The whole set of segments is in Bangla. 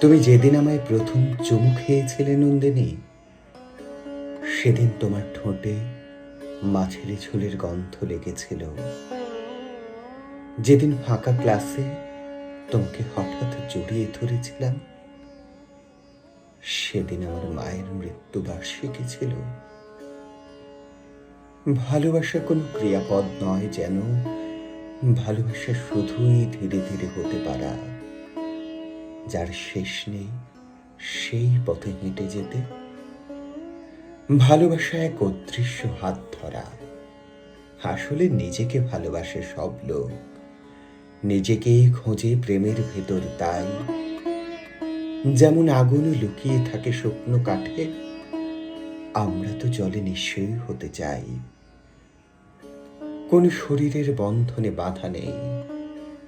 তুমি যেদিন আমায় প্রথম চুমু খেয়েছিলে, নন্দিনী, সেদিন তোমার ঠোঁটে মাছের ঝোলের গন্ধ লেগেছিল। যেদিন ফাঁকা ক্লাসে তোমাকে হঠাৎ জড়িয়ে ধরেছিলাম, সেদিন আমার মায়ের মৃত্যু বার্ষিকী ছিল। ভালোবাসা কোনো ক্রিয়াপদ নয় যেন ভালোবাসা শুধুই ধীরে ধীরে হতে পারা। যার শেষ নেই, সেই পথে হেঁটে যেতে। ভালোবাসা এক অদৃশ্য হাত ধরা। আসলে নিজেকে ভালোবাসে সব লোক। নিজেকেই খোঁজে প্রেমের ভেতর তাই যেমন আগুন লুকিয়ে থাকে শুকনো কাঠে, আমরা তো জলে নিশ্চয়ই হতে চাই। কোন শরীরের বন্ধনে বাধা নেই।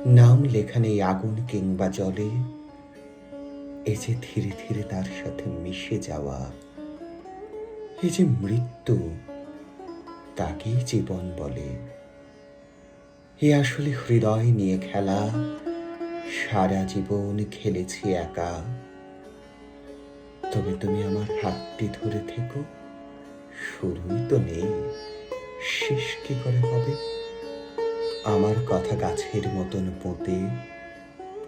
নাম লেখা নেই আগুন কিংবা জলে। যে ধীরে ধীরে তার সাথে মিশে যাওয়া, এই যে মৃত্যু, তাকেই জীবন বলে। এ আসলে হৃদয় নিয়ে খেলা, সারা জীবন খেলেছি একা। তবে তুমি আমার হাতটি ধরে থেকো শুরুই তো নেই, শেষ কি করে হবে? আমার কথা গাছের মতন পোঁতে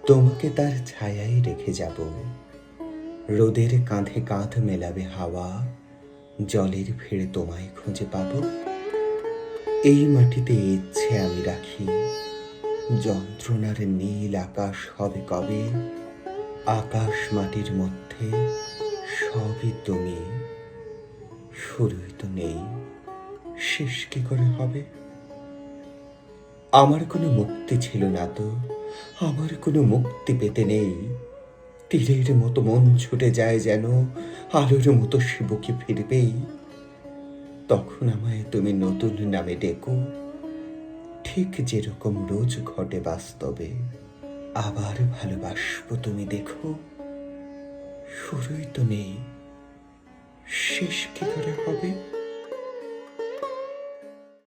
তোমাকে তার ছায়ায় রেখে যাব। রোদের কাঁধে কাঁধ মেলাবে হাওয়া, জলের ভিড়ে তোমায় খুঁজে পাব। এই মাটিতে ইচ্ছে আমি রাখি, যন্ত্রণার নীল আকাশ হবে কবে? আকাশ মাটির মধ্যে সবই তুমি শুরুই তো নেই, শেষ কি করে হবে? আমার কোনো মুক্তি ছিল না তো। আমার কোনো মুক্তি পেতে নেই। তীরের মতো মন ছুটে যায় যেন, আলোর মতো শিবকে ফিরবেই। তখন আমায় তুমি নতুন নামে ডেকো। ঠিক যেরকম রোজ ঘটে বাস্তবে, আবার ভালোবাসবো তুমি দেখো। শুরুই তো নেই, শেষ কি করে হবে?